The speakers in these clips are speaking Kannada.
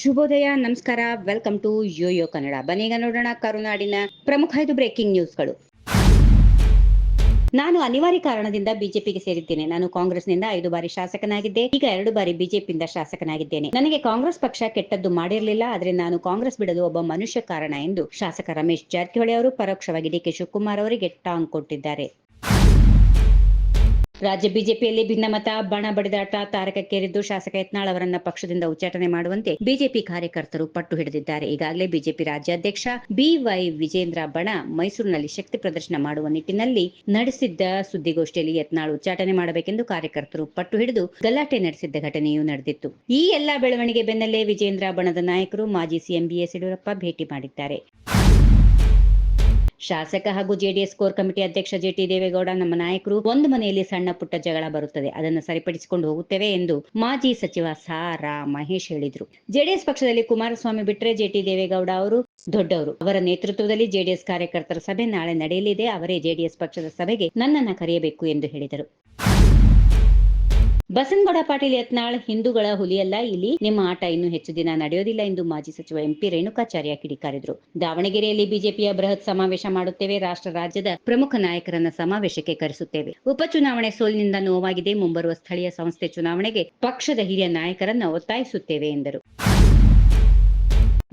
ಶುಭೋದಯ, ನಮಸ್ಕಾರ. ವೆಲ್ಕಮ್ ಟು ಯೋಯೋ ಕನ್ನಡ ಬನ್ನೀಗ ನೋಡೋಣ ಕರುನಾಡಿನ ಪ್ರಮುಖ ಐದು ಬ್ರೇಕಿಂಗ್ ನ್ಯೂಸ್ಗಳು ನಾನು ಅನಿವಾರ್ಯ ಕಾರಣದಿಂದ ಬಿಜೆಪಿಗೆ ಸೇರಿದ್ದೇನೆ. ನಾನು ಕಾಂಗ್ರೆಸ್ನಿಂದ ಐದು ಬಾರಿ ಶಾಸಕನಾಗಿದ್ದೆ. ಈಗ ಎರಡು ಬಾರಿ ಬಿಜೆಪಿಯಿಂದ ಶಾಸಕನಾಗಿದ್ದೇನೆ. ನನಗೆ ಕಾಂಗ್ರೆಸ್ ಪಕ್ಷ ಕೆಟ್ಟದ್ದು ಮಾಡಿರಲಿಲ್ಲ. ಆದ್ರೆ ನಾನು ಕಾಂಗ್ರೆಸ್ ಬಿಡಲು ಒಬ್ಬ ಮನುಷ್ಯ ಕಾರಣ ಎಂದು ಶಾಸಕ ರಮೇಶ್ ಜಾರಕಿಹೊಳಿ ಅವರು ಪರೋಕ್ಷವಾಗಿ ಡಿಕೆ ಶಿವಕುಮಾರ್ ಅವರಿಗೆ ಟಾಂಗ್ ಕೊಟ್ಟಿದ್ದಾರೆ. ರಾಜ್ಯ ಬಿಜೆಪಿಯಲ್ಲಿ ಭಿನ್ನಮತ, ಬಣ ಬಡಿದಾಟ, ತಾರಕಕ್ಕೇರಿದ್ದು ಶಾಸಕ ಯತ್ನಾಳ್ ಅವರನ್ನ ಪಕ್ಷದಿಂದ ಉಚ್ಚಾಟನೆ ಮಾಡುವಂತೆ ಬಿಜೆಪಿ ಕಾರ್ಯಕರ್ತರು ಪಟ್ಟು ಹಿಡಿದಿದ್ದಾರೆ. ಈಗಾಗಲೇ ಬಿಜೆಪಿ ರಾಜ್ಯಾಧ್ಯಕ್ಷ ಬಿವೈ ವಿಜೇಂದ್ರ ಬಣ ಮೈಸೂರಿನಲ್ಲಿ ಶಕ್ತಿ ಪ್ರದರ್ಶನ ಮಾಡುವ ನಿಟ್ಟಿನಲ್ಲಿ ನಡೆಸಿದ್ದ ಸುದ್ದಿಗೋಷ್ಠಿಯಲ್ಲಿ ಯತ್ನಾಳ್ ಉಚ್ಚಾಟನೆ ಮಾಡಬೇಕೆಂದು ಕಾರ್ಯಕರ್ತರು ಪಟ್ಟು ಹಿಡಿದು ಗಲಾಟೆ ನಡೆಸಿದ್ದ ಘಟನೆಯೂ ನಡೆದಿತ್ತು. ಈ ಎಲ್ಲಾ ಬೆಳವಣಿಗೆ ಬೆನ್ನಲ್ಲೇ ವಿಜೇಂದ್ರ ಬಣದ ನಾಯಕರು ಮಾಜಿ ಸಿಎಂ ಬಿಎಸ್ ಯಡಿಯೂರಪ್ಪ ಭೇಟಿ ಮಾಡಿದ್ದಾರೆ. ಶಾಸಕ ಹಾಗೂ J D S core committee ಅಧ್ಯಕ್ಷ ಜೆಟಿ ದೇವೇಗೌಡ ನಮ್ಮ ನಾಯಕರು ಒಂದು ಮನೆಯಲ್ಲಿ ಸಣ್ಣ ಪುಟ್ಟ ಜಗಳ ಬರುತ್ತದೆ. ಅದನ್ನು ಸರಿಪಡಿಸಿಕೊಂಡು ಹೋಗುತ್ತೇವೆ ಎಂದು ಮಾಜಿ ಸಚಿವ ಸಾರಾ ಮಹೇಶ್ ಹೇಳಿದರು. ಜೆಡಿಎಸ್ ಪಕ್ಷದಲ್ಲಿ ಕುಮಾರಸ್ವಾಮಿ ಬಿಟ್ಟರೆ ಜೆಟಿ ದೇವೇಗೌಡ ಅವರು ದೊಡ್ಡವರು. ಅವರ ನೇತೃತ್ವದಲ್ಲಿ ಜೆಡಿಎಸ್ ಕಾರ್ಯಕರ್ತರ ಸಭೆ ನಾಳೆ ನಡೆಯಲಿದೆ. ಅವರೇ ಜೆಡಿಎಸ್ ಪಕ್ಷದ ಸಭೆಗೆ ನನ್ನನ್ನು ಕರೆಯಬೇಕು ಎಂದು ಹೇಳಿದರು. ಬಸನಗೌಡ ಪಾಟೀಲ್ ಯತ್ನಾಳ್ ಹಿಂದೂಗಳ ಹುಲಿಯಲ್ಲ. ಇಲ್ಲಿ ನಿಮ್ಮ ಆಟ ಇನ್ನು ಹೆಚ್ಚು ದಿನ ನಡೆಯೋದಿಲ್ಲ ಎಂದು ಮಾಜಿ ಸಚಿವ ಎಂಪಿ ರೇಣುಕಾಚಾರ್ಯ ಕಿಡಿಕಾರಿದ್ರು. ದಾವಣಗೆರೆಯಲ್ಲಿ ಬಿಜೆಪಿಯ ಬೃಹತ್ ಸಮಾವೇಶ ಮಾಡುತ್ತೇವೆ. ರಾಷ್ಟ್ರ ರಾಜ್ಯದ ಪ್ರಮುಖ ನಾಯಕರನ್ನ ಸಮಾವೇಶಕ್ಕೆ ಕರೆಸುತ್ತೇವೆ. ಉಪಚುನಾವಣೆ ಸೋಲಿನಿಂದ ನೋವಾಗಿದೆ. ಮುಂಬರುವ ಸ್ಥಳೀಯ ಸಂಸ್ಥೆ ಚುನಾವಣೆಗೆ ಪಕ್ಷದ ಹಿರಿಯ ನಾಯಕರನ್ನ ಒತ್ತಾಯಿಸುತ್ತೇವೆ ಎಂದರು.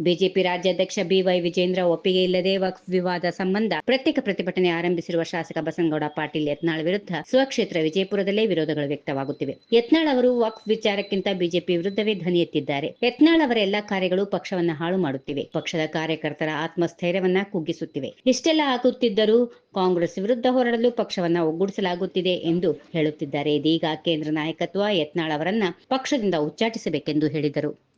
ಬಿಜೆಪಿ ರಾಜ್ಯಾಧ್ಯಕ್ಷ ಬಿವೈ ವಿಜೇಂದ್ರ ಒಪ್ಪಿಗೆ ಇಲ್ಲದೆ ವಕ್ಫ್ ವಿವಾದ ಸಂಬಂಧ ಪ್ರತ್ಯೇಕ ಪ್ರತಿಭಟನೆ ಆರಂಭಿಸಿರುವ ಶಾಸಕ ಬಸನಗೌಡ ಪಾಟೀಲ್ ಯತ್ನಾಳ್ ವಿರುದ್ಧ ಸ್ವಕ್ಷೇತ್ರ ವಿಜಯಪುರದಲ್ಲೇ ವಿರೋಧಗಳು ವ್ಯಕ್ತವಾಗುತ್ತಿವೆ. ಯತ್ನಾಳ್ ಅವರು ವಕ್ಫ್ ವಿಚಾರಕ್ಕಿಂತ ಬಿಜೆಪಿ ವಿರುದ್ಧವೇ ಧ್ವನಿ ಎತ್ತಿದ್ದಾರೆ. ಯತ್ನಾಳ್ ಅವರ ಎಲ್ಲಾ ಕಾರ್ಯಗಳು ಪಕ್ಷವನ್ನ ಹಾಳು ಮಾಡುತ್ತಿವೆ. ಪಕ್ಷದ ಕಾರ್ಯಕರ್ತರ ಆತ್ಮಸ್ಥೈರ್ಯವನ್ನ ಕುಗ್ಗಿಸುತ್ತಿವೆ. ಇಷ್ಟೆಲ್ಲ ಆಗುತ್ತಿದ್ದರೂ ಕಾಂಗ್ರೆಸ್ ವಿರುದ್ಧ ಹೋರಾಡಲು ಪಕ್ಷವನ್ನ ಒಗ್ಗೂಡಿಸಲಾಗುತ್ತಿದೆ ಎಂದು ಹೇಳುತ್ತಿದ್ದಾರೆ. ಇದೀಗ ಕೇಂದ್ರ ನಾಯಕತ್ವ ಯತ್ನಾಳ್ ಅವರನ್ನ ಪಕ್ಷದಿಂದ ಉಚ್ಚಾಟಿಸಬೇಕೆಂದು ಹೇಳಿದರು.